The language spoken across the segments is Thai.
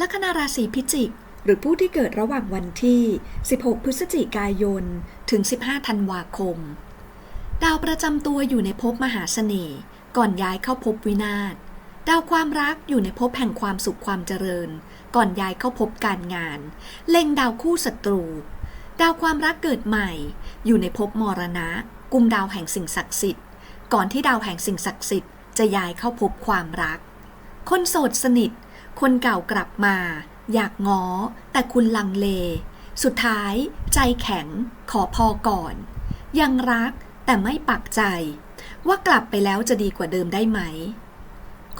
ลัคนาราศีพิจิก หรือผู้ที่เกิดระหว่างวันที่ 16 พฤศจิกายน ถึง 15 ธันวาคม ดาวประจำตัวอยู่ในภพมหาเสน่ห์ ก่อนย้ายเข้าภพวินาศ ดาวความรักอยู่ในภพแห่งความสุขความเจริญ ก่อนย้ายเข้าภพการงาน เล็งดาวคู่ศัตรู ดาวความรักเกิดใหม่ อยู่ในภพมรณะ กุมดาวแห่งสิ่งศักดิ์สิทธิ์ ก่อนที่ดาวแห่งสิ่งศักดิ์สิทธิ์จะย้ายเข้าภพความรัก คนโสดสนิท คนเก่ากลับมา อยากง้อ แต่คุณลังเล สุดท้าย ใจแข็ง ขอพอก่อน ยังรักแต่ไม่ปักใจ ว่ากลับไปแล้วจะดีกว่าเดิมได้ไหม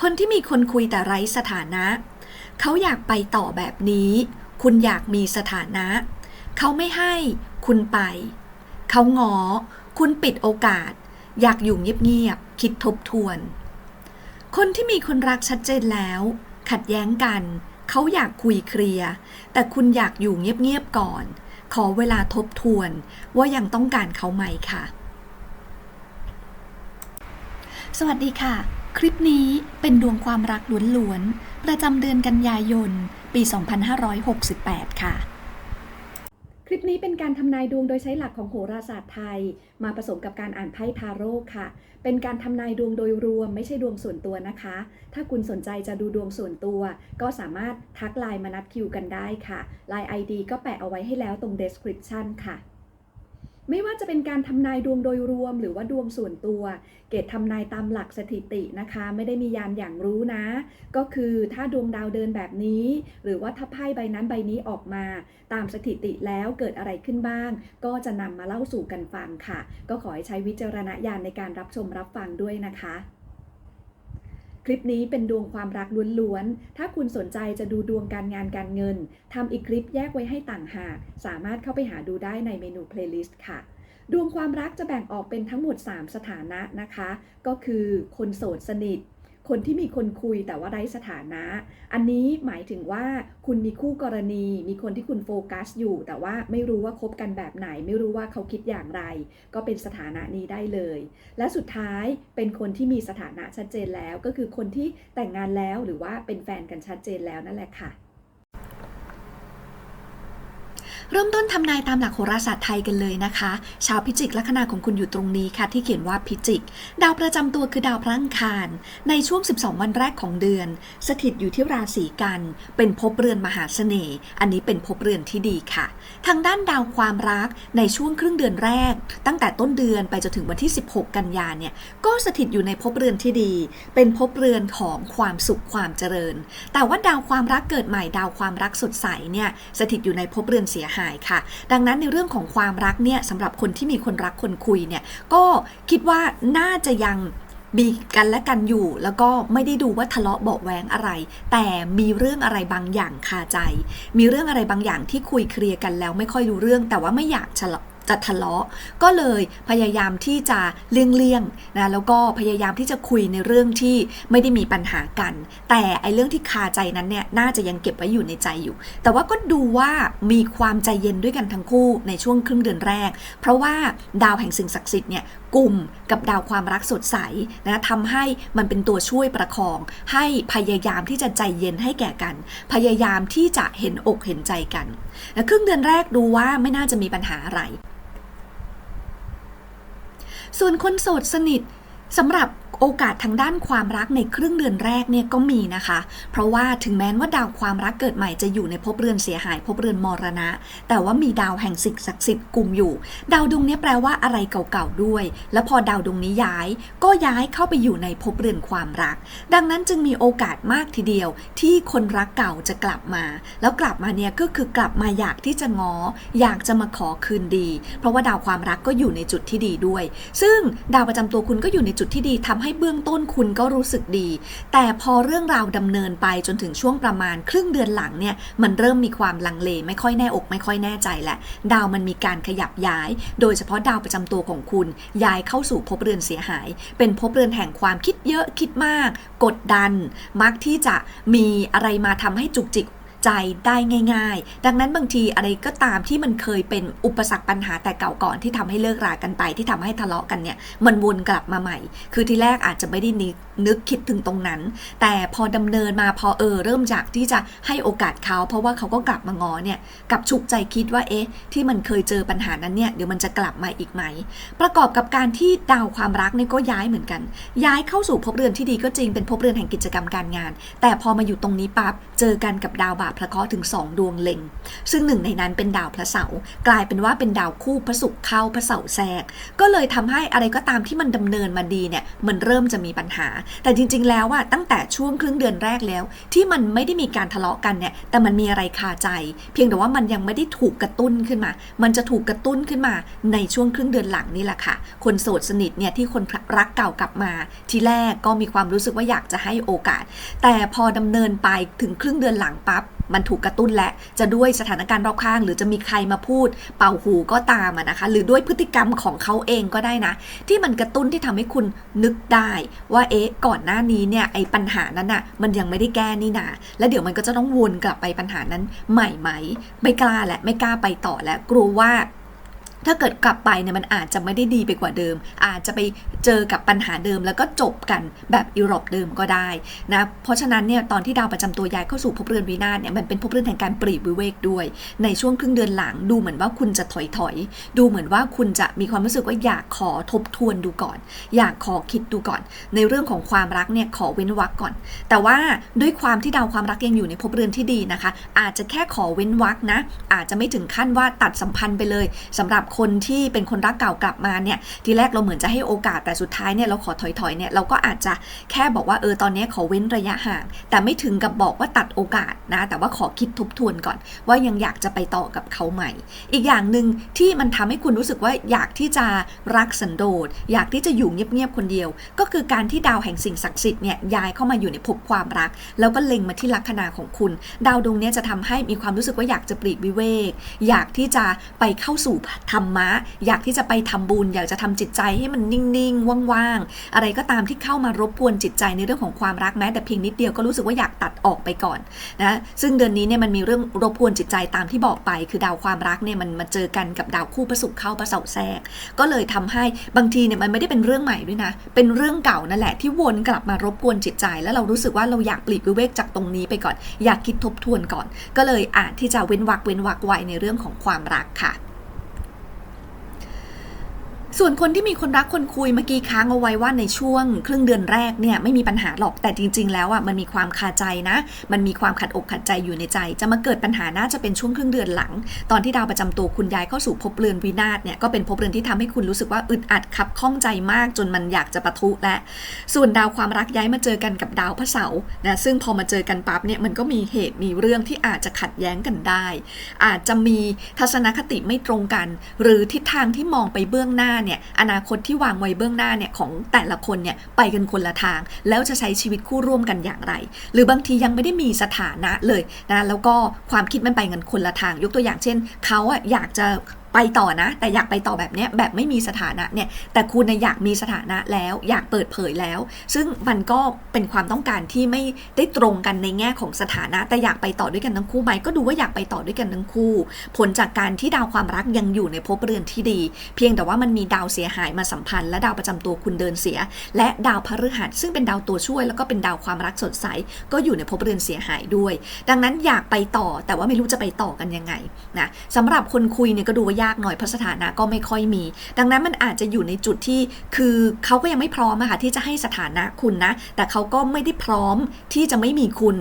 คนที่มีคนคุยแต่ไร้สถานะ เขาอยากไปต่อแบบนี้ คุณอยากมีสถานะ เขาไม่ให้ คุณไป เขาง้อคุณปิดโอกาส อยากอยู่เงียบๆคิดทบทวน คนที่มีคนรักชัดเจนแล้ว ขัดแย้งกัน เขาอยากคุยเคลียร์แต่คุณอยากอยู่เงียบๆก่อน ขอเวลาทบทวนว่ายังต้องการเขาไหมค่ะ สวัสดีค่ะ คลิปนี้เป็นดวงความรักล้วนๆ ประจำเดือนกันยายน ปี 2568 ค่ะ คลิปนี้เป็นการทำนายดวงโดยใช้หลักของโหราศาสตร์ไทย มาผสมกับการอ่านไพ่ทาโร่ค่ะ เป็นการทำนายดวงโดยรวม ไม่ใช่ดวงส่วนตัวนะคะ ถ้าคุณสนใจจะดูดวงส่วนตัว ก็สามารถทักไลน์มานัดคิวกันได้ค่ะไลน์ ID ก็แปะเอาไว้ให้แล้วตรง description ค่ะ ไม่ว่าจะเป็นการทำนายดวงโดยรวม หรือว่าดวงส่วนตัว เกตทำนายตามหลักสถิตินะคะ ไม่ได้มียานอย่างรู้นะ ก็คือถ้าดวงดาวเดินแบบนี้ หรือว่าถ้าไพ่ใบนั้นใบนี้ออกมา ตามสถิติแล้วเกิดอะไรขึ้นบ้าง ก็จะนำมาเล่าสู่กันฟังค่ะ ก็ขอให้ใช้วิจารณญาณในการรับชมรับฟังด้วยนะคะ คลิปนี้เป็นดวงความรักล้วนๆ ถ้าคุณสนใจจะดูดวงการงานการเงิน ทำอีกคลิปแยกไว้ให้ต่างหาก สามารถเข้าไปหาดูได้ในเมนู playlist ค่ะ ดวงความรักจะแบ่งออกเป็นทั้งหมด 3 สถานะนะคะ ก็คือคนโสดสนิท คนที่มีคนคุยแต่ว่าไร้สถานะ อันนี้หมายถึงว่าคุณมีคู่กรณี มีคนที่คุณโฟกัสอยู่ แต่ว่าไม่รู้ว่าคบกันแบบไหน ไม่รู้ว่าเขาคิดอย่างไร ก็เป็นสถานะนี้ได้เลย และสุดท้ายเป็นคนที่มีสถานะชัดเจนแล้ว ก็คือคนที่แต่งงานแล้วหรือว่าเป็นแฟนกันชัดเจนแล้วนั่นแหละค่ะ เริ่มต้นทำนายตามหลักโหราศาสตร์ไทยกันเลยนะคะ ชาวพิจิกลัคนาของคุณอยู่ตรงนี้ค่ะ ที่เขียนว่าพิจิก ดาวประจำตัวคือดาวพระอังคาร ในช่วง 12 วันแรกของเดือน สถิตอยู่ที่ราศีกัน เป็นภพเรือนมหาเสน่ห์อันนี้เป็นภพเรือนที่ดีค่ะ ทางด้านดาวความรักในช่วงครึ่งเดือนแรก ตั้งแต่ต้นเดือนไปจนถึงวันที่ 16 กันยาเนี่ยก็สถิตอยู่ในภพเรือนที่ดี เป็นภพเรือนของความสุขความเจริญ แต่ว่าดาวความรักเกิดใหม่ดาวความรักสดใสเนี่ยสถิตอยู่ในภพเรือนเสียหายค่ะ ดังนั้นในเรื่องของความรักเนี่ยสำหรับคนที่มีคนรักคนคุยเนี่ยก็คิดว่าน่าจะยังมีกันและกันอยู่ แล้วก็ไม่ได้ดูว่าทะเลาะเบาะแวงอะไร แต่มีเรื่องอะไรบางอย่างคาใจ มีเรื่องอะไรบางอย่างที่คุยเคลียร์กันแล้วไม่ค่อยรู้เรื่อง แต่ว่าไม่อยากทะเลาะ จะทะเลาะ ก็เลยพยายามที่จะเลี่ยงๆนะแล้วก็พยายามที่จะคุยในเรื่องที่ไม่ได้มีปัญหากัน แต่ไอเรื่องที่คาใจนั้นเนี่ยน่าจะยังเก็บไว้อยู่ในใจอยู่ แต่ว่าก็ดูว่ามีความใจเย็นด้วยกันทั้งคู่ในช่วงครึ่งเดือนแรก เพราะว่าดาวแห่งสิ่งศักดิ์สิทธิ์เนี่ยกลุ่มกับดาวความรักสดใสนะทำให้มันเป็นตัวช่วยประคอง ให้พยายามที่จะใจเย็นให้แก่กัน พยายามที่จะเห็นอกเห็นใจกันนะครึ่งเดือนแรกดูว่าไม่น่าจะมีปัญหาอะไร ส่วนคนโสดสนิท สำหรับโอกาสทางด้านความรักในครึ่งเดือนแรกเนี่ยก็มีนะคะ เพราะว่าถึงแม้ว่าดาวความรักเกิดใหม่จะอยู่ในภพเรือนเสียหายภพเรือนมรณะ แต่ว่ามีดาวแห่งสิ่งศักดิ์สิทธิ์กลุ่มอยู่ ดาวดวงนี้แปลว่าอะไรเก่าๆด้วย แล้วพอดาวดวงนี้ย้าย ก็ย้ายเข้าไปอยู่ในภพเรือนความรัก ดังนั้นจึงมีโอกาสมากทีเดียว ที่คนรักเก่าจะกลับมา แล้วกลับมาเนี่ยก็คือกลับมาอยากที่จะง้ออยากจะมาขอคืนดี เพราะว่าดาวความรักก็อยู่ในจุดที่ดีด้วย ซึ่งดาวประจำตัวคุณก็อยู่ในจุดที่ดีทำให้เบื้องต้นคุณก็รู้สึกดี แต่พอเรื่องราวดำเนินไปจนถึงช่วงประมาณครึ่งเดือนหลังเนี่ยมันเริ่มมีความลังเล ไม่ค่อยแน่อก ไม่ค่อยแน่ใจแหละ ดาวมันมีการขยับย้าย โดยเฉพาะดาวประจำตัวของคุณ ย้ายเข้าสู่ภพเรือนเสียหาย เป็นภพเรือนแห่งความคิดเยอะคิดมาก กดดัน มักที่จะมีอะไรมาทำให้จุกจิก ใจได้ง่าย ๆ ดังนั้นบางทีอะไรก็ตามที่มันเคยเป็นอุปสรรคปัญหาแต่เก่าก่อนที่ทำให้เลิกรากันไป ที่ทำให้ทะเลาะกันเนี่ยมันวนกลับมาใหม่ คือที่แรกอาจจะไม่ได้นิ นึกคิดถึงตรงนั้น แต่พอดำเนินมาพอเออเริ่มจากที่จะให้โอกาสเขาเพราะว่าเขาก็กลับมางอเนี่ยกับฉุกใจคิดว่าเอ๊ะที่มันเคยเจอปัญหานั้นเนี่ยเดี๋ยวมันจะกลับมาอีกไหม ประกอบกับการที่ดาวความรักเนี่ยก็ย้ายเหมือนกัน ย้ายเข้าสู่ภพเรือนที่ดีก็จริงเป็นภพเรือนแห่งกิจกรรมการงาน แต่พอมาอยู่ตรงนี้ปั๊บเจอกันกับดาวบาพระเคราะห์ถึง 2 ดวงเล็ง ซึ่งหนึ่งในนั้นเป็นดาวพระเสาร์กลายเป็นว่าเป็นดาวคู่พระศุกร์เข้าพระเสาร์แทรก ก็เลยทำให้อะไรก็ตามที่มันดำเนินมาดีเนี่ยมันเริ่มจะมีปัญหาแต่จริง ๆ แล้วอะตั้งแต่ช่วงครึ่งเดือนแรกแล้ว ที่มันไม่ได้มีการทะเลาะกันเนี่ย แต่มันมีอะไรคาใจ เพียงแต่ว่ามันยังไม่ได้ถูกกระตุ้นขึ้นมา มันจะถูกกระตุ้นขึ้นมาในช่วงครึ่งเดือนหลังนี่แหละค่ะ คนโสดสนิทเนี่ยที่คนรักเก่ากลับมา ทีแรกก็มีความรู้สึกว่าอยากจะให้โอกาส แต่พอดำเนินไปถึงครึ่งเดือนหลังปั๊บ มันถูกกระตุ้นและจะด้วยสถานการณ์รอบข้าง หรือจะมีใครมาพูด เป่าหูก็ตามนะคะ หรือด้วยพฤติกรรมของเขาเองก็ได้นะ ที่มันกระตุ้นที่ทำให้คุณนึกได้ว่าเอ๊ะก่อนหน้านี้เนี่ยไอ้ปัญหานั้นอะมันยังไม่ได้แก้นี่นาแล้วเดี๋ยวมันก็จะต้องวนกลับไปปัญหานั้นใหม่ไหมไม่กล้าและไม่กล้าไปต่อแล้วกลัวว่า ถ้าเกิดกลับไปเนี่ยมันอาจจะไม่ได้ดีไปกว่าเดิม อาจจะไปเจอกับปัญหาเดิม แล้วก็จบกันแบบยุโรปเดิมก็ได้นะเพราะฉะนั้นเนี่ยตอนที่ดาวประจำตัวย้ายเข้าสู่ภพเรือนวินาศเนี่ยมันเป็นภพเรือนแห่งการปรีบวิเวกด้วย ในช่วงครึ่งเดือนหลังดูเหมือนว่าคุณจะถอยถอยดูเหมือนว่าคุณจะมีความรู้สึกว่าอยากขอทบทวนดูก่อน อยากขอคิดดูก่อน ในเรื่องของความรักเนี่ยขอเว้นวรรคก่อน แต่ว่าด้วยความที่ดาวความรักยังอยู่ในภพเรือนที่ดีนะคะ อาจจะแค่ขอเว้นวรรคนะอาจจะไม่ถึงขั้นว่าตัดสัมพันธ์ไปเลยสำหรับคนที่เป็นคนรักเก่ากลับมาเนี่ยทีแรกเราเหมือนจะให้โอกาสแต่สุดท้ายเนี่ยเราขอถอยๆเนี่ยเราก็อาจจะแค่บอกว่าเออตอนนี้ขอเว้นระยะห่าง แต่ไม่ถึงกับบอกว่าตัดโอกาสนะ แต่ว่าขอคิดทบทวนก่อน ว่ายังอยากจะไปต่อกับเขาใหม่ อีกอย่างหนึ่งที่มันทำให้คุณรู้สึกว่าอยากที่จะรักสันโดษอยากที่จะอยู่เงียบๆคนเดียว ก็คือการที่ดาวแห่งสิ่งศักดิ์สิทธิ์เนี่ยย้ายเข้ามาอยู่ในภพความรัก แล้วก็เล็งมาที่ลัคนาของคุณ ดาวดวงนี้จะทำให้มีความรู้สึกว่าอยากจะปลีกวิเวก อยากที่จะไปเข้าสู่ธรรมะ อยากที่จะไปทำบุญ อยากจะทำจิตใจให้มันนิ่งๆ ว่างๆ อะไรก็ตามที่เข้ามารบกวนจิตใจในเรื่องของความรักแม้ แต่เพียงนิดเดียวก็รู้สึกว่าอยากตัดออกไปก่อนนะซึ่งเดือนนี้เนี่ยมันมีเรื่องรบกวนจิตใจตามที่บอกไป คือดาวความรักเนี่ยมันมาเจอกันกับดาวคู่ประสุขเข้าประเสาแทรก ก็เลยทำให้บางทีเนี่ยมันไม่ได้เป็นเรื่องใหม่ด้วยนะ เป็นเรื่องเก่านั่นแหละที่วนกลับมารบกวนจิตใจ แล้วเรารู้สึกว่าเราอยากปลีกวิเวกจากตรงนี้ไปก่อน อยากคิดทบทวนก่อน ก็เลยอาจที่จะเว้นวักเว้นวักไว้ในเรื่องของความรักค่ะ ส่วนคนที่มีคนรักคนคุยเมื่อกี้ค้างเอาไว้ว่าในช่วง ครึ่งเดือนแรกเนี่ยไม่มีปัญหาหรอกแต่จริง ๆ แล้วอะมันมีความคาใจนะ มันมีความขัดอกขัดใจอยู่ในใจ จะมาเกิดปัญหาน่าจะเป็นช่วงครึ่งเดือนหลัง ตอนที่ดาวประจำตัวคุณย้ายเข้าสู่ภพเรือนวินาศเนี่ยก็เป็นภพเรือนที่ทำให้คุณรู้สึกว่าอึดอัดขับข้องใจมากจนมันอยากจะปะทุและ ส่วนดาวความรักย้ายมาเจอกันกับดาวพระเสาร์นะซึ่งพอมาเจอกันปั๊บเนี่ยมันก็มีเหตุมีเรื่องที่อาจจะขัดแย้งกันได้ อาจจะมีทัศนคติไม่ตรงกัน หรือทิศทางที่มองไปเบื้องหน้าเนี่ยอนาคตที่วางไว้เบื้องหน้าเนี่ยของแต่ละคนเนี่ยไปกันคนละทาง แล้วจะใช้ชีวิตคู่ร่วมกันอย่างไร หรือบางทียังไม่ได้มีสถานะเลยนะแล้วก็ความคิดมันไปกันคนละทาง ยกตัวอย่างเช่นเขาอะอยากจะ ไปต่อนะ แต่อยากไปต่อแบบเนี้ยแบบไม่มีสถานะเนี่ยแต่คุณอยากมีสถานะแล้ว อยากเปิดเผยแล้ว ซึ่งมันก็เป็นความต้องการที่ไม่ได้ตรงกันในแง่ของสถานะ แต่อยากไปต่อด้วยกันทั้งคู่ไหมก็ดูว่าอยากไปต่อด้วยกันทั้งคู่ ผลจากการที่ดาวความรักยังอยู่ในภพเรือนที่ดี เพียงแต่ว่ามันมีดาวเสียหายมาสัมพันธ์และดาวประจำตัวคุณเดินเสีย และดาวพฤหัสซึ่งเป็นดาวตัวช่วย แล้วก็เป็นดาวความรักสดใส ก็อยู่ในภพเรือนเสียหายด้วย ดังนั้นอยากไปต่อแต่ว่าไม่รู้จะไปต่อกันยังไงนะสำหรับคนคุยเนี่ยก็ดูว่ายากหน่อยเพราะสถานะก็ไม่ค่อยมี ดังนั้นมันอาจจะอยู่ในจุดที่คือเขาก็ยังไม่พร้อมอะค่ะที่จะให้สถานะคุณนะ แต่เขาก็ไม่ได้พร้อมที่จะไม่มีคุณ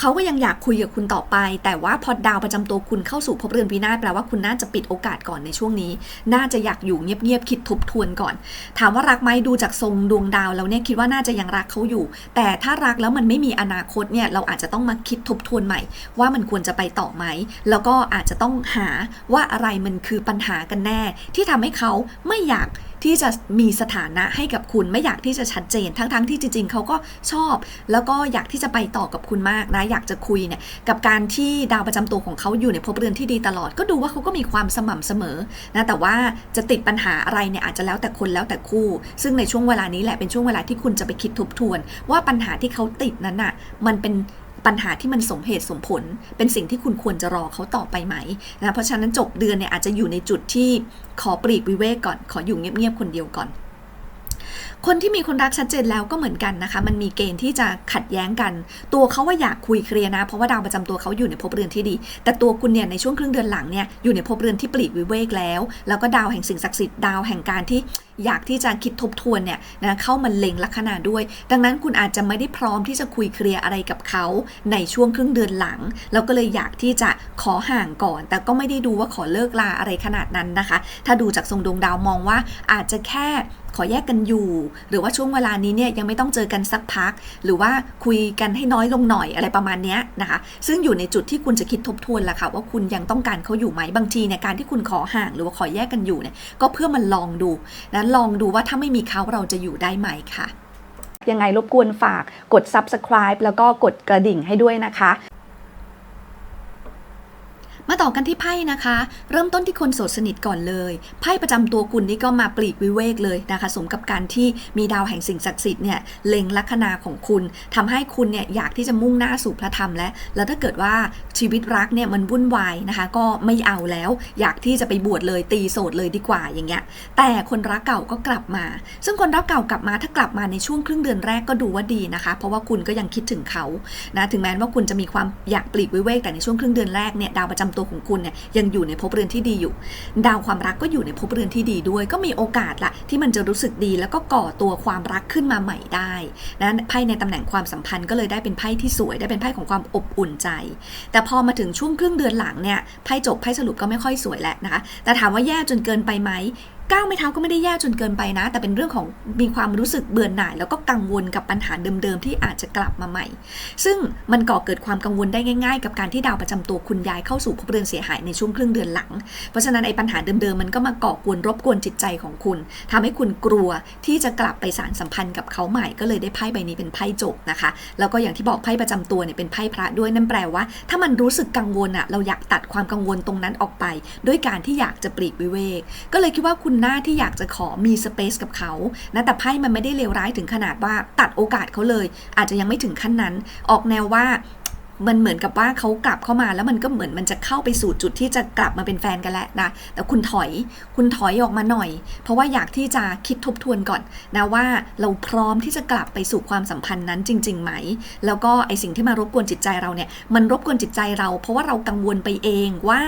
เขาก็ยังอยากคุยกับคุณต่อไป แต่ว่าพอดาวประจำตัวคุณเข้าสู่ภพเรือนวินาศแปลว่าคุณน่าจะปิดโอกาสก่อนในช่วงนี้ น่าจะอยากอยู่เงียบๆคิดทบทวนก่อน ถามว่ารักไหมดูจากทรงดวงดาวแล้วเนี่ยคิดว่าน่าจะยังรักเขาอยู่ แต่ถ้ารักแล้วมันไม่มีอนาคตเนี่ยเราอาจจะต้องมาคิดทบทวนใหม่ ว่ามันควรจะไปต่อไหม แล้วก็อาจจะต้องหาว่าอะไรมันคือปัญหากันแน่ ที่ทำให้เขาไม่อยากที่จะมีสถานะให้กับคุณ ไม่อยากที่จะชัดเจน ทั้งๆทที่จริง ๆเขาก็ชอบ แล้วก็อยากที่จะไปต่อกับคุณมากนะอยากจะคุยเนี่ยกับการที่ดาวประจำตัวของเขาอยู่ในภพเรือนที่ดีตลอด ก็ดูว่าเขาก็มีความสม่ำเสมอนะแต่ว่าจะติดปัญหาอะไรเนี่ยอาจจะแล้วแต่คนแล้วแต่คู่ ซึ่งในช่วงเวลานี้แหละเป็นช่วงเวลาที่คุณจะไปคิดทบทวน ว่าปัญหาที่เขาติดนั้นน่ะมันเป็น ปัญหาที่มันสมเหตุสมผล เป็นสิ่งที่คุณควรจะรอเขาต่อไปไหมนะเพราะฉะนั้นจบเดือนเนี่ยอาจจะอยู่ในจุดที่ขอปลีกวิเวกก่อน ขออยู่เงียบๆคนเดียวก่อน คนที่มีคนรักชัดเจนแล้วก็เหมือนกันนะคะ มันมีเกณฑ์ที่จะขัดแย้งกัน ตัวเขาว่าอยากคุยเคลียร์นะ เพราะว่าดาวประจำตัวเขาอยู่ในภพเรือนที่ดี แต่ตัวคุณเนี่ยในช่วงครึ่งเดือนหลังเนี่ยอยู่ในภพเรือนที่ปลีกวิเวกแล้ว แล้วก็ดาวแห่งสิ่งศักดิ์สิทธิ์ดาวแห่งการที่อยากที่จะคิดทบทวนเนี่ยนะเข้ามาเล็งลัคนาด้วย ดังนั้นคุณอาจจะไม่ได้พร้อมที่จะคุยเคลียร์อะไรกับเขาในช่วงครึ่งเดือนหลัง แล้วก็เลยอยากที่จะขอห่างก่อน แต่ก็ไม่ได้ดูว่าขอเลิกลาอะไรขนาดนั้นนะคะ ถ้าดูจากทรงดวงดาวมองว่าอาจจะแค่ ขอแยกกันอยู่ หรือว่าช่วงเวลานี้เนี่ยยังไม่ต้องเจอกันสักพัก หรือว่าคุยกันให้น้อยลงหน่อยอะไรประมาณเนี้ยนะคะ ซึ่งอยู่ในจุดที่คุณจะคิดทบทวนแหละค่ะว่าคุณยังต้องการเขาอยู่ไหมบางทีเนี่ยการที่คุณขอห่างหรือว่าขอแยกกันอยู่เนี่ยก็เพื่อมันลองดูนะลองดูว่าถ้าไม่มีเขาเราจะอยู่ได้ไหมค่ะยังไงรบกวนฝากกด subscribe แล้วก็กดกระดิ่งให้ด้วยนะคะ มาต่อกันที่ไพ่นะคะ เริ่มต้นที่คนโสดสนิทก่อนเลยไพ่ประจำตัวคุณนี่ก็มาปลีกวิเวกเลยนะคะสมกับการที่มีดาวแห่งสิ่งศักดิ์สิทธิ์เนี่ยเล็งลัคนาของคุณทำให้คุณเนี่ยอยากที่จะมุ่งหน้าสู่พระธรรมและ แล้วถ้าเกิดว่าชีวิตรักเนี่ยมันวุ่นวายนะคะ ก็ไม่เอาแล้วอยากที่จะไปบวชเลยตีโสดเลยดีกว่าอย่างเงี้ยแต่คนรักเก่าก็กลับมา ซึ่งคนรักเก่ากลับมาถ้ากลับมาในช่วงครึ่งเดือนแรกก็ดูว่าดีนะคะ เพราะว่าคุณก็ยังคิดถึงเขานะถึงแม้ว่าคุณจะมีความอยากปลีกวิเวกแต่ในช่วงครึ่งเดือนแรกเนี่ยดาวประจำตัวของคุณเนี่ยยังอยู่ในภพเรือนที่ดีอยู่ ดาวความรักก็อยู่ในภพเรือนที่ดีด้วย ก็มีโอกาสละที่มันจะรู้สึกดี แล้วก็ก่อตัวความรักขึ้นมาใหม่ได้นะไพ่ในตำแหน่งความสัมพันธ์ก็เลยได้เป็นไพ่ที่สวยได้เป็นไพ่ของความอบอุ่นใจ แต่พอมาถึงช่วงครึ่งเดือนหลังเนี่ยไพ่จบไพ่สรุปก็ไม่ค่อยสวยแล้วนะคะแต่ถามว่าแย่จนเกินไปไหม ก้าวไม่เท้าก็ไม่ได้แย่จนเกินไปนะ แต่เป็นเรื่องของมีความรู้สึกเบื่อหน่าย แล้วก็กังวลกับปัญหาเดิมๆที่อาจจะกลับมาใหม่ ซึ่งมันก่อเกิดความกังวลได้ง่ายๆ กับการที่ดาวประจำตัวคุณย้ายเข้าสู่ภพเรือนเสียหายในช่วงครึ่งเดือนหลัง เพราะฉะนั้นไอ้ปัญหาเดิมๆมันก็มาก่อกวนรบกวนจิตใจของคุณทำให้คุณกลัวที่จะกลับไปสารสัมพันธ์กับเขาใหม่ก็เลยได้ไพ่ใบนี้เป็นไพ่จบนะคะ แล้วก็อย่างที่บอกไพ่ประจำตัวเนี่ยเป็นไพ่พระด้วยนั่นแปลว่า ถ้ามันรู้สึกกังวลอะเราอยากตัดความกังวลตรงนั้นออกไป ด้วยการที่อยากจะปลีกวิเวก ก็เลยคิดว่าคุณหน้าที่อยากจะขอมีสเปซกับเขานะแต่ไพ่มันไม่ได้เลวร้ายถึงขนาดว่าตัดโอกาสเขาเลย อาจจะยังไม่ถึงขั้นนั้น ออกแนวว่า มันเหมือนกับว่าเขากลับเข้ามาแล้วมันก็เหมือนมันจะเข้าไปสู่จุดที่จะกลับมาเป็นแฟนกันแล้วนะแต่คุณถอยคุณถอยออกมาหน่อย เพราะว่าอยากที่จะคิดทบทวนก่อนนะว่าเราพร้อมที่จะกลับไปสู่ความสัมพันธ์นั้นจริงๆไหม แล้วก็ไอสิ่งที่มารบกวนจิตใจเราเนี่ยมันรบกวนจิตใจเรา เพราะว่าเรากังวลไปเองว่า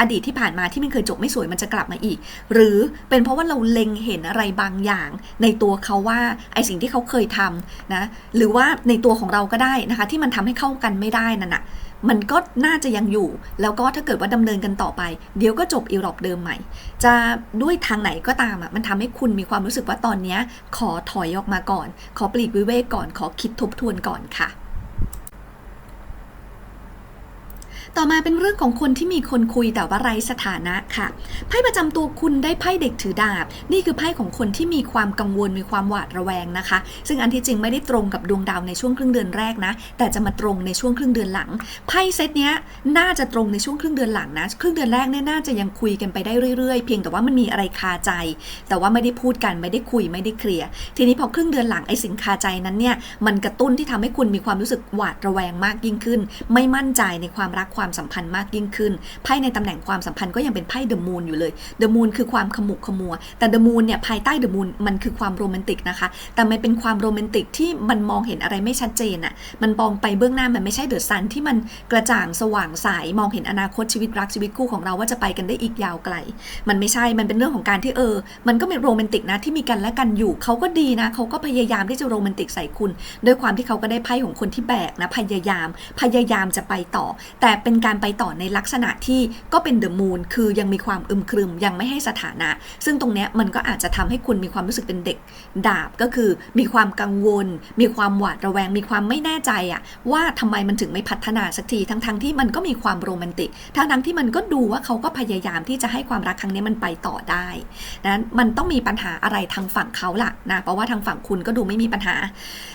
อดีตที่ผ่านมาที่มันเคยจบไม่สวยมันจะกลับมาอีก หรือเป็นเพราะว่าเราเล็งเห็นอะไรบางอย่าง ในตัวเขาว่าไอสิ่งที่เขาเคยทำนะหรือว่าในตัวของเราก็ได้นะคะที่มันทำให้เข้ากันไม่ได้นั่นอะมันก็น่าจะยังอยู่ แล้วก็ถ้าเกิดว่าดำเนินกันต่อไป เดี๋ยวก็จบอีรอบเดิมใหม่ จะด้วยทางไหนก็ตามอะมันทำให้คุณมีความรู้สึกว่าตอนนี้ขอถอยออกมาก่อน ขอปลีกวิเวกก่อน ขอคิดทบทวนก่อนค่ะ ต่อมาเป็นเรื่องของคนที่มีคนคุยแต่ว่าไร้สถานะค่ะ ไพ่ประจำตัวคุณได้ไพ่เด็กถือดาบ นี่คือไพ่ของคนที่มีความกังวลมีความหวาดระแวงนะคะ ซึ่งอันที่จริงไม่ได้ตรงกับดวงดาวในช่วงครึ่งเดือนแรกนะ แต่จะมาตรงในช่วงครึ่งเดือนหลัง ไพ่เซตเนี้ยน่าจะตรงในช่วงครึ่งเดือนหลังนะ ครึ่งเดือนแรกเนี่ยน่าจะยังคุยกันไปได้เรื่อยๆ เพียงแต่ว่ามันมีอะไรคาใจ แต่ว่าไม่ได้พูดกันไม่ได้คุยไม่ได้เคลียร์ ทีนี้พอครึ่งเดือนหลังไอ้สิ่งคาใจนั้นเนี่ย มันกระตุ้นที่ทำให้คุณมีความรู้สึกหวาดระแวงมากยิ่งขึ้น ไม่มั่นใจในความรักความความสัมพันธ์มากยิ่งขึ้นไพ่ในตำแหน่งความสัมพันธ์ก็ยังเป็นไพ่เดอะมูนอยู่เลยเดอะมูนคือความขมุกขมัว แต่เดอะมูนเนี่ยภายใต้เดอะมูนมันคือความโรแมนติกนะคะ แต่มันเป็นความโรแมนติกที่มันมองเห็นอะไรไม่ชัดเจนอะ่ะมันมองไปเบื้องหน้ามันไม่ใช่เดอะซันที่มันกระจ่างสว่างใสมองเห็นอนาคตชีวิตรักชีวิตคู่ของเราว่าจะไปกันได้อีกยาวไกล มันไม่ใช่ มันเป็นเรื่องของการที่เออ มันก็เป็นโรแมนติกนะที่มีกันและกันอยู่เขาก็ดีนะเขาก็พยายามที่จะโรแมนติกใส่คุณ ด้วยความที่เขาก็ได้ไพ่ของคนที่แบกนะพยายามพยายามจะไปต่อ แต่เป็นการไปต่อในลักษณะที่ก็เป็นเดอะมูนคือยังมีความอึมครึมยังไม่ให้สถานะ ซึ่งตรงเนี้ยมันก็อาจจะทำให้คุณมีความรู้สึกเป็นเด็กดาบก็คือ มีความกังวล มีความหวาดระแวง มีความไม่แน่ใจอะว่าทำไมมันถึงไม่พัฒนาสักทีทั้งๆทที่มันก็มีความโรแมนติกทั้งทั้งที่มันก็ดูว่าเขาก็พยายามที่จะให้ความรักครั้งนี้มันไปต่อได้นั้นมันต้องมีปัญหาอะไรทางฝั่งเขาล่ะนะเพราะว่าทางฝั่งคุณก็ดูไม่มีปัญหา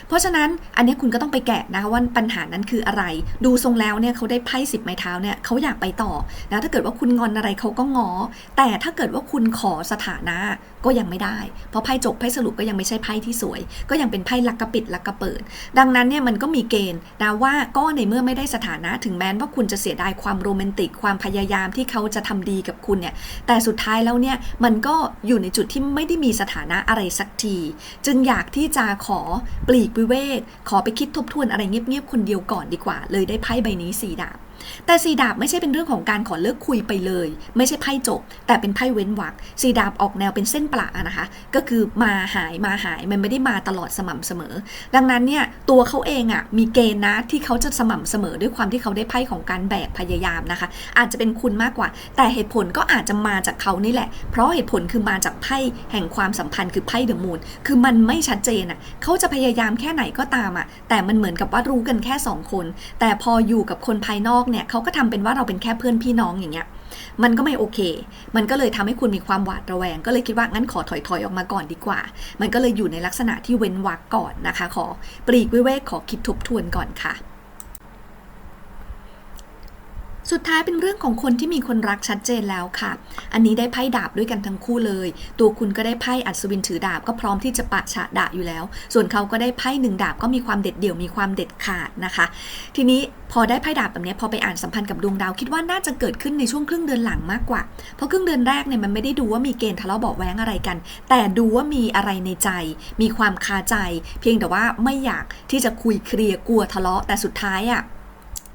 เพราะฉะนั้นอันนี้คุณก็ต้องไปแกะนะว่าปัญหานั้นคืออะไร ดูทรงแล้วเนี่ยเขาได้ไพ่สิบม้เท้าเนี่ยเขาอยากไปต่อนะถ้าเกิดว่าคุณงอนอะไรเขาก็งอ แต่ถ้าเกิดว่าคุณขอสถานะก็ยังไม่ได้ เพราะไพ่จบไพ่สรุปก็ยังไม่ใช่ไพ่ที่สวย ก็ยังเป็นไพ่ลักกระปิดลักกระเปิด ดังนั้นเนี่ยมันก็มีเกณฑ์นะว่าก็ในเมื่อไม่ได้สถานะถึงแม้ว่าคุณจะเสียดายความโรแมนติกความพยายามที่เขาจะทำดีกับคุณเนี่ยแต่สุดท้ายแล้วเนี่ยมันก็อยู่ในจุดที่ไม่ได้มีสถานะอะไรสักที จึงอยากที่จะขอปลีกวิเวกขอไปคิดทบทวนอะไรเงียบๆคนเดียวก่อนดีกว่า เลยได้ไพ่ใบนี้สีดาบ แต่สีดาบไม่ใช่เป็นเรื่องของการขอเลิกคุยไปเลย ไม่ใช่ไพ่จบ แต่เป็นไพ่เว้นวรรคสีดาบออกแนวเป็นเส้นประอะนะคะ ก็คือมาหายมาหายมันไม่ได้มาตลอดสม่ำเสมอ ดังนั้นเนี่ยตัวเขาเองอะ่ะมีเกณฑ์นะที่เขาจะสม่ำเสมอด้วยความที่เขาได้ไพ่ของการแบกพยายามนะคะ อาจจะเป็นคุณมากกว่า แต่เหตุผลก็อาจจะมาจากเขานี่แหละ เพราะเหตุผลคือมาจากไพ่แห่งความสัมพันธ์คือไพ่เดอะมูนคือมันไม่ชัดเจนอะ่ะเขาจะพยายามแค่ไหนก็ตามอะ่ะแต่มันเหมือนกับว่ารู้กันแค่สองคน แต่พออยู่กับคนภายนอกเนี่ยเขาก็ทำเป็นว่าเราเป็นแค่เพื่อนพี่น้องอย่างเงี้ยมันก็ไม่โอเค มันก็เลยทำให้คุณมีความหวาดระแวง ก็เลยคิดว่างั้นขอถอยถอยๆออกมาก่อนดีกว่า มันก็เลยอยู่ในลักษณะที่เว้นวรรคก่อนนะคะ ขอปลีกวิเวกขอคิดทบทวนก่อนค่ะ สุดท้ายเป็นเรื่องของคนที่มีคนรักชัดเจนแล้วค่ะ อันนี้ได้ไพ่ดาบด้วยกันทั้งคู่เลย ตัวคุณก็ได้ไพ่อัศวินถือดาบก็พร้อมที่จะปะฉะดาบอยู่แล้ว ส่วนเขาก็ได้ไพ่หนึ่งดาบก็มีความเด็ดเดี่ยวมีความเด็ดขาดนะคะ ทีนี้พอได้ไพ่ดาบแบบนี้พอไปอ่านสัมพันธ์กับดวงดาว คิดว่าน่าจะเกิดขึ้นในช่วงครึ่งเดือนหลังมากกว่า เพราะครึ่งเดือนแรกเนี่ยมันไม่ได้ดูว่ามีเกณฑ์ทะเลาะเบาะแว้งอะไรกัน แต่ดูว่ามีอะไรในใจ มีความคาใจ เพียงแต่ว่าไม่อยากที่จะคุยเคลียร์กลัวทะเลาะแต่สุดท้ายอะ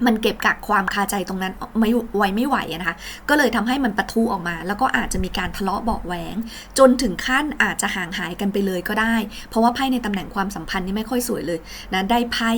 มันเก็บกักความคาใจตรงนั้นไม่ไวไม่ไหวนะคะ ก็เลยทำให้มันปะทุออกมา แล้วก็อาจจะมีการทะเลาะเบาะแหวง จนถึงขั้นอาจจะห่างหายกันไปเลยก็ได้ เพราะว่าไพ่ในตำแหน่งความสัมพันธ์นี่ไม่ค่อยสวยเลยนะได้ไพ่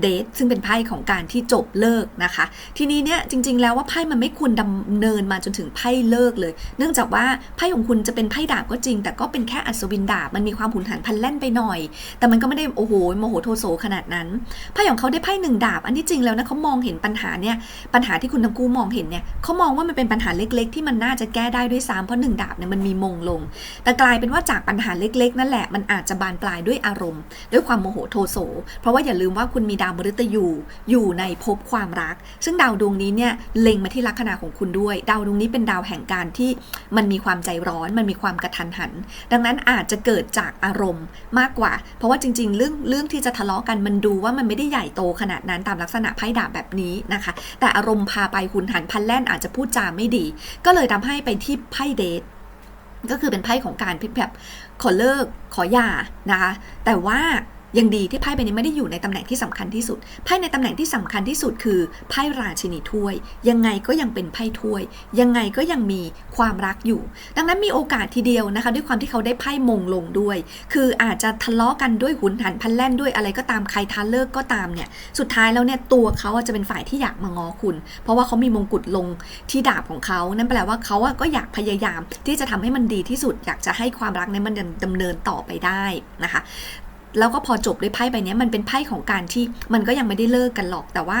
เดทซึ่งเป็นไพ่ของการที่จบเลิกนะคะ ทีนี้เนี่ยจริง ๆ แล้วว่าไพ่มันไม่ควรดำเนินมาจนถึงไพ่เลิกเลย เนื่องจากว่าไพ่ของคุณจะเป็นไพ่ดาบก็จริง แต่ก็เป็นแค่อัศวินดาบมันมีความหุนหันพันแล่นไปหน่อย แต่มันก็ไม่ได้โอ้โหโมโหโทโสขนาดนั้นไพ่ของเขาได้ไพ่หนึ่งดาบ อันที่จริงแล้วนะเขามองเห็นปัญหาเนี่ยปัญหาที่คุณทั้งคู่มองเห็นเนี่ยเขามองว่ามันเป็นปัญหาเล็ก ๆ ที่มันน่าจะแก้ได้ด้วยซ้ำเพราะหนึ่งดาบเนี่ยมันมีมงลง แต่กลายเป็นว่าจากปัญหาเล็ก ๆ นั่นแหละมันอาจจะบานปลายด้วยอารมณ์ ด้วยความโมโหโทโส เพราะว่าอย่าลืมว่าคุณมีดาวมฤตยูอยู่ในภพความรัก ซึ่งดาวดวงนี้เนี่ยเล็งมาที่ลัคนาของคุณด้วย ดาวดวงนี้เป็นดาวแห่งการที่มันมีความใจร้อน มันมีความกระทันหัน ดังนั้นอาจจะเกิดจากอารมณ์มากกว่า เพราะว่าจริง ๆ เรื่องเรื่องที่จะทะเลาะกันมันดูว่ามันไม่ได้ใหญ่โตขนาดนั้นตามลักษณะไพ่ดาบแบบนี้นะคะ แต่อารมณ์พาไปหุนหันพลันแล่นอาจจะพูดจาไม่ดี ก็เลยทำให้ไปที่ไพ่เดทก็คือเป็นไพ่ของการพิแบบขอเลิกขอหย่านะคะ แต่ว่า ยังดีที่ไพ่ใบนี้ไม่ได้อยู่ในตำแหน่งที่สำคัญที่สุด ไพ่ในตำแหน่งที่สำคัญที่สุดคือไพ่ราชินีถ้วย ยังไงก็ยังเป็นไพ่ถ้วย ยังไงก็ยังมีความรักอยู่ ดังนั้นมีโอกาสทีเดียวนะคะ ด้วยความที่เขาได้ไพ่มงลงด้วย คืออาจจะทะเลาะกันด้วยหุนหันพันแล่นด้วยอะไรก็ตามใครท้าเลิกก็ตามเนี่ย สุดท้ายแล้วเนี่ยตัวเขาจะเป็นฝ่ายที่อยากมางอคุณ เพราะว่าเขามีมงกุฎลงที่ดาบของเขา นั่นแปลว่าเขาก็อยากพยายามที่จะทำให้มันดีที่สุด อยากจะให้ความรักนั้นมันดำเนินต่อไปได้นะคะ แล้วก็พอจบด้วยไพ่ใบนี้มันเป็นไพ่ของการที่มันก็ยังไม่ได้เลิกกันหรอก แต่ว่า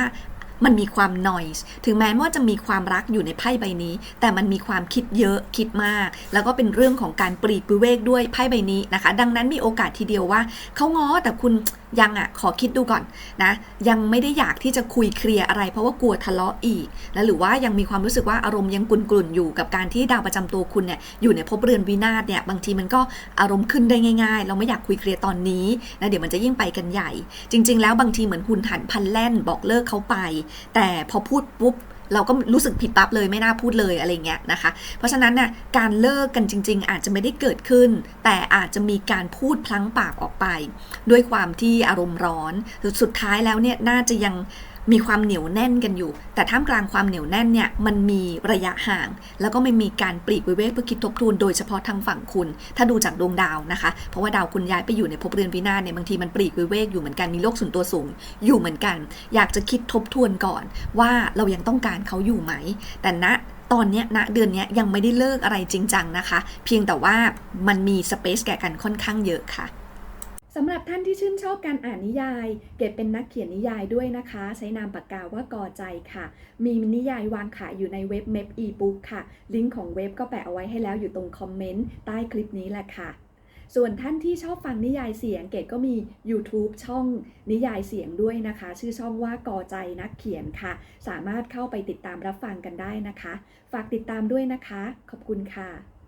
มันมีความ noise ถึงแม้ว่าจะมีความรักอยู่ในไพ่ใบนี้ แต่มันมีความคิดเยอะคิดมาก แล้วก็เป็นเรื่องของการปลีกวิเวกด้วยไพ่ใบนี้นะคะ ดังนั้นมีโอกาสทีเดียวว่าเขาง้อแต่คุณยังอะขอคิดดูก่อนนะยังไม่ได้อยากที่จะคุยเคลียร์อะไร เพราะว่ากลัวทะเลาะอีกและหรือว่ายังมีความรู้สึกว่าอารมณ์ยังกุนกลุ่นๆอยู่กับการที่ดาวประจำตัวคุณเนี่ยอยู่ในภพเรือนวินาศเนี่ยบางทีมันก็อารมณ์ขึ้นได้ง่ายๆ เราไม่อยากคุยเคลียร์ตอนนี้นะเดี๋ยวมันจะยิ่งไปกันใหญ่ จริง ๆ แล้วบางทีเหมือนหุนหันพันแล่นบอกเลิกเขาไปแต่พอพูดปุ๊บเราก็รู้สึกผิดปั๊บเลยไม่น่าพูดเลยอะไรเงี้ยนะคะ เพราะฉะนั้นน่ะการเลิกกันจริง ๆ อาจจะไม่ได้เกิดขึ้น แต่อาจจะมีการพูดพลั้งปากออกไป ด้วยความที่อารมณ์ร้อนสุดท้ายแล้วเนี่ยน่าจะยัง มีความเหนียวแน่นกันอยู่ แต่ท่ามกลางความเหนียวแน่นเนี่ยมันมีระยะห่าง แล้วก็ไม่มีการปลีกวิเวกเพื่อคิดทบทวนโดยเฉพาะทางฝั่งคุณ ถ้าดูจากดวงดาวนะคะ เพราะว่าดาวคุณย้ายไปอยู่ในภพเรือนวินาศเนี่ยบางทีมันปลีกวิเวกอยู่เหมือนกันมีโลกส่วนตัวสูง อยู่เหมือนกัน อยากจะคิดทบทวนก่อน ว่าเรายังต้องการเขาอยู่ไหม แต่ณตอนเนี้ยณเดือนเนี้ยยังไม่ได้เลิกอะไรจริงจังนะคะ เพียงแต่ว่ามันมีสเปซแก่กันค่อนข้างเยอะค่ะ สำหรับท่านที่ชื่นชอบการอ่านนิยาย เก็บเป็นนักเขียนนิยายด้วยนะคะ ใช้นามปากกาว่ากอใจค่ะ มีนิยายวางขายอยู่ในเว็บ m e p e-book ค่ะ ลิงก์ของเว็บก็แปะเอาไว้ให้แล้วอยู่ตรงคอมเมนต์ใต้คลิปนี้แหละค่ะ ส่วนท่านที่ชอบฟังนิยายเสียง เกดก็มี YouTube ช่องนิยายเสียงด้วยนะคะ ชื่อช่องว่ากอใจนักเขียนค่ะ สามารถเข้าไปติดตามรับฟังกันได้นะคะ ฝากติดตามด้วยนะคะ ขอบคุณค่ะ